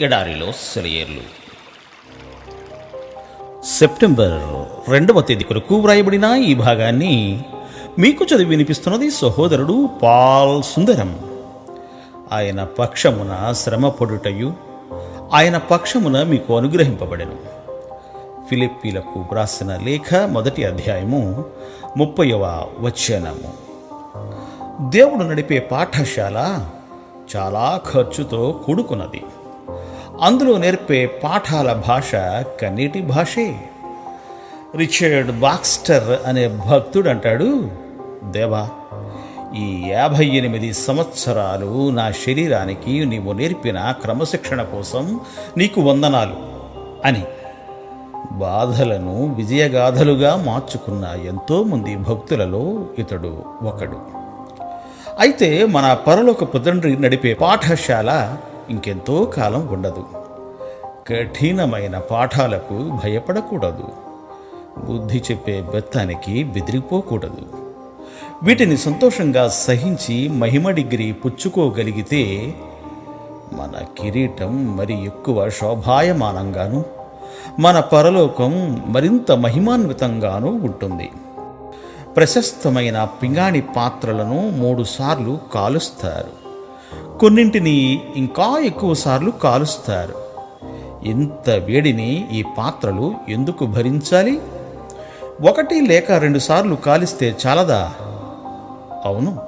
ఎడారిలో సెలయేర్లు. సెప్టెంబర్ రెండవ తేదీ కొరకు వ్రాయబడిన ఈ భాగాన్ని మీకు చదివి వినిపిస్తున్నది సహోదరుడు పాల్ సుందరం. ఆయన పక్షమున శ్రమ పొడుటయు ఆయన పక్షమున మీకు అనుగ్రహింపబడెను. ఫిలిప్పీలకు వ్రాసిన లేఖ మొదటి అధ్యాయము ముప్పైవ వచనము. దేవుడు నడిపే పాఠశాల చాలా ఖర్చుతో కూడుకున్నది. అందులో నేర్పే పాఠాల భాష కన్నీటి భాషే. రిచర్డ్ బాక్స్టర్ అనే భక్తుడు అంటాడు దేవా ఈ యాభై ఎనిమిది సంవత్సరాలు నా శరీరానికి నీవు నేర్పిన క్రమశిక్షణ కోసం నీకు వందనాలు అని. బాధలను విజయగాథలుగా మార్చుకున్న ఎంతోమంది భక్తులలో ఇతడు ఒకడు. అయితే మన పరలోక తండ్రి నడిపే పాఠశాల ఇంకెంతో కాలం ఉండదు. కఠినమైన పాఠాలకు భయపడకూడదు. బుద్ధి చెప్పే బెత్తానికి బెదిరిపోకూడదు. వీటిని సంతోషంగా సహించి మహిమ డిగ్రీ పుచ్చుకోగలిగితే మన కిరీటం మరి ఎక్కువ శోభాయమానంగాను మన పరలోకం మరింత మహిమాన్వితంగానూ ఉంటుంది. ప్రశస్తమైన పింగాణి పాత్రలను మూడుసార్లు కాలుస్తారు. కొన్నింటిని ఇంకా ఎక్కువ సార్లు కాలుస్తారు. ఇంత వేడిని ఈ పాత్రలు ఎందుకు భరించాలి? ఒకటి లేక రెండు సార్లు కాలిస్తే చాలదా? అవును.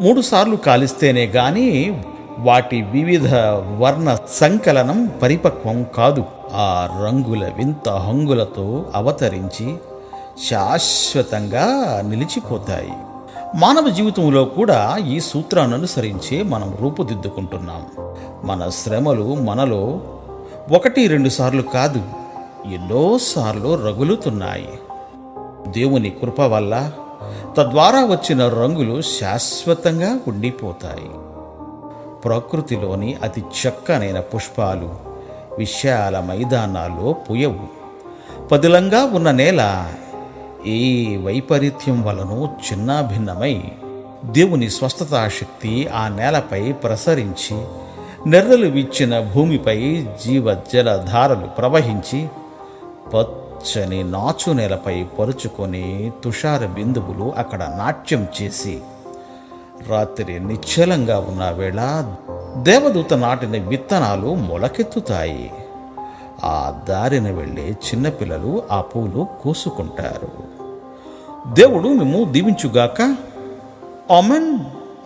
మూడు సార్లు కాలిస్తేనే గాని వాటి వివిధ వర్ణ సంకలనం పరిపక్వం కాదు. ఆ రంగుల వింత హంగులతో అవతరించి శాశ్వతంగా నిలిచిపోతాయి. మానవ జీవితంలో కూడా ఈ సూత్రాన్ని అనుసరించే మనం రూపుదిద్దుకుంటున్నాం. మన శ్రమలు మనలో ఒకటి రెండు సార్లు కాదు ఎన్నోసార్లు రగులుతున్నాయి. దేవుని కృప వల్ల తద్వారా వచ్చిన రంగులు శాశ్వతంగా ఉండిపోతాయి. ప్రకృతిలోని అతి చక్కనైన పుష్పాలు విశాల మైదానాల్లో పుయవు. పదిలంగా ఉన్న నేల ఏ వైపరీత్యం వలనూ చిన్నాభిన్నమై దేవుని స్వస్థతాశక్తి ఆ నేలపై ప్రసరించి నెర్రలు విచ్చిన భూమిపై జీవజల ధారలు ప్రవహించి పచ్చని నాచు నేలపై పరుచుకొని తుషార బిందువులు అక్కడ నాట్యం చేసి రాత్రి నిశ్చలంగా ఉన్న వేళ దేవదూత నాటిన విత్తనాలు మొలకెత్తుతాయి. ఆ దారిన వెళ్ళే చిన్నపిల్లలు ఆ పూలు కోసుకుంటారు. దేవుడు మేము దీవించుగాక. Amen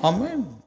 amen